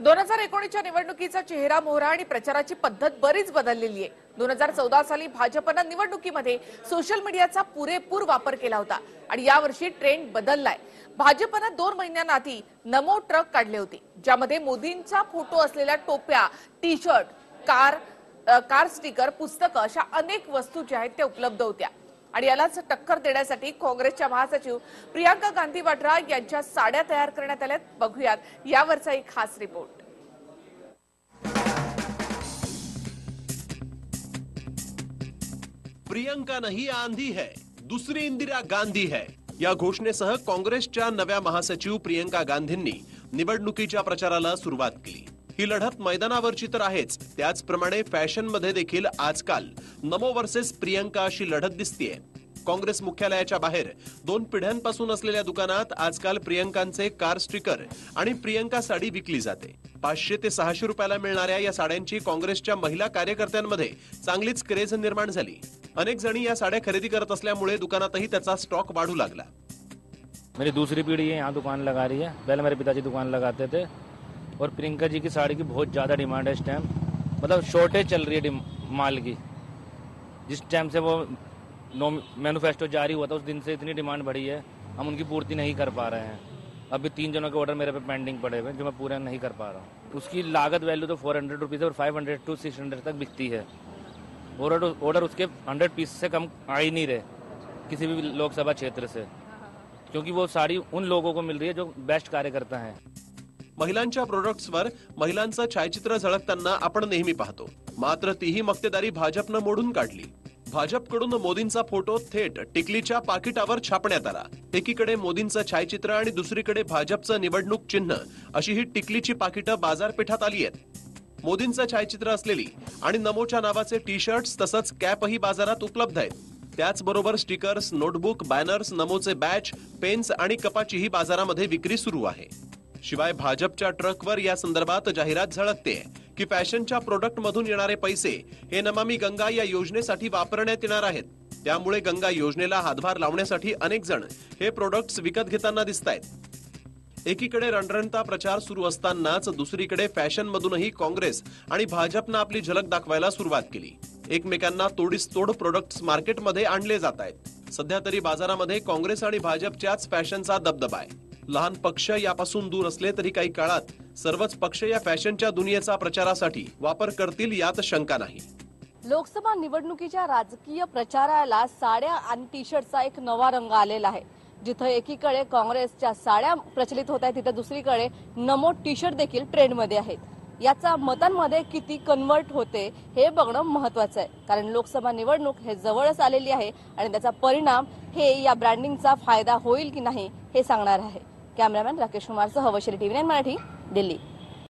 दोन हजार एकोणीसच्या निवडणुकीचा चेहरा मोहरा आणि प्रचाराची पद्धत बरीच बदललेली आहे. दोन हजार चौदा साली भाजपनं निवडणुकीमध्ये सोशल मीडियाचा पुरेपूर वापर केला होता आणि यावर्षी ट्रेंड बदललाय. भाजपनं दोन महिन्यांआधी नमो ट्रक काढले होते ज्यामध्ये मोदींचा फोटो असलेल्या टोप्या टी शर्ट कार आ, कार स्टिकर पुस्तकं अशा अनेक वस्तू ज्या आहेत त्या उपलब्ध होत्या. आणि यालाच टक्कर देण्यासाठी काँग्रेसच्या महासचिव प्रियांका गांधी वाड्रा यांच्या साड्या तयार करण्यात आल्यात. बघूयात यावरचा एक खास रिपोर्ट. प्रियंका नाही आंधी है. दुसरी इंदिरा गांधी है. या घोषणेसह काँग्रेसच्या नव्या महासचिव प्रियंका गांधींनी निवडणुकीच्या प्रचाराला सुरुवात केली. ही लढत मैदानावरची तर आहेच. त्याचप्रमाणे फॅशनमध्ये देखील आजकाल नमो वर्सेस प्रियंका अशी लढत दिसतीये. काँग्रेस मुख्यालयाच्या बाहेर दोन पिढ्यांपासून असलेल्या दुकानात आजकाल प्रियंकांचे कार स्टिकर आणि प्रियंका साडी विकली जाते. पाचशे ते सहाशे रुपयाला मिळणाऱ्या या साड्यांची काँग्रेसच्या महिला कार्यकर्त्यांमध्ये चांगलीच क्रेज निर्माण झाली. अनेक जणी या साड्या खरेदी करत असल्यामुळे दुकानातही त्याचा स्टॉक वाढू लागला. मेरी दूसरी पीढ़ी आहे यहाँ दुकान लगा रही है। पहले मेरे पिताजी दुकान लगाते थे। और प्रियंका जी की साड़ी की बहुत ज़्यादा डिमांड है इस टाइम मतलब शॉर्टेज चल रही है माल की। जिस टाइम से वो नो मैन्युफेस्टो जारी हुआ था, उस दिन से इतनी डिमांड बढ़ी है, हम उनकी पूर्ति नहीं कर पा रहे हैं। अभी तीन जनों के ऑर्डर मेरे पे पेंडिंग पड़े हुए हैं, जो मैं पूरा नहीं कर पा रहा हूँ। उसकी लागत वैल्यू तो फोर हंड्रेड रुपीज़ और five hundred to six hundred तक बिकती है। ऑर्डर ऑर्डर उसके हंड्रेड पीस से कम आ ही नहीं रहे, किसी भी लोकसभा क्षेत्र से। क्योंकि वो साड़ी उन लोगों को मिल रही है जो बेस्ट कार्यकर्ता हैं। महिलांच्या प्रोडक्ट्सवर महिलांचं छायाचित्र झळकताना आपण नेहमी पाहतो. मात्र तीही मक्तेदारी भाजपनं मोडून काढली. भाजपकडून मोदींचा फोटो थेट टिकलीच्या पाकिटावर छापण्यात आला. एकीकडे मोदींचं छायाचित्र आणि दुसरीकडे भाजपचं निवडणूक चिन्ह अशी ही टिकलीची पाकिटं बाजारपेठात आली आहेत. मोदींचं छायाचित्र असलेली आणि नमोच्या नावाचे टी शर्ट्स तसंच कॅपही बाजारात उपलब्ध आहेत. त्याचबरोबर स्टिकर्स नोटबुक बॅनर्स नमोचे बॅच पेन्स आणि कपाचीही बाजारामध्ये विक्री सुरू आहे. शिवाय भाजपच्या ट्रकवर या संदर्भात जाहिरात झळकते. की फॅशनच्या प्रोडक्ट मधून येणारे पैसे हे नमामी गंगा या योजनेसाठी वापरण्यात येणार आहेत. त्यामुळे गंगा योजनेला हातभार लावण्यासाठी अनेक जण हे प्रोडक्ट्स विकत घेताना दिसत आहेत एकीकडे रणरणता प्रचार सुरू असतानाच दुसरीकडे फॅशन मधूनही काँग्रेस आणि भाजपनं आपली झलक दाखवायला सुरुवात केली. एकमेकांना तोडीस तोड प्रोडक्ट्स मार्केटमध्ये आणले जात आहेत. सध्या तरी बाजारामध्ये काँग्रेस आणि भाजपच्याच फॅशनचा दबदबा आहे. लहान पक्ष यापासून दूर असले तरी काही काळात सर्वच पक्ष या फॅशनच्या दुनियेचा प्रचारासाठी वापर करतील यात शंका नाही. लोकसभा निवडणुकीच्या राजकीय प्रचाराला साड्या आणि टी शर्टचा एक नवा रंग आलेला आहे. जिथं एकीकडे काँग्रेसच्या साड्या प्रचलित होत आहेत तिथं दुसरीकडे नमो टी शर्ट देखील ट्रेंडमध्ये आहेत. याचा मतांमध्ये किती कन्वर्ट होते हे बघणं महत्वाचं आहे. कारण लोकसभा निवडणूक हे जवळच आलेली आहे आणि त्याचा परिणाम हे या ब्रँडिंगचा फायदा होईल की नाही हे सांगणार आहे. कॅमेरामॅन राकेश कुमारसह वशिरी टीव्ही नाईन मराठी दिल्ली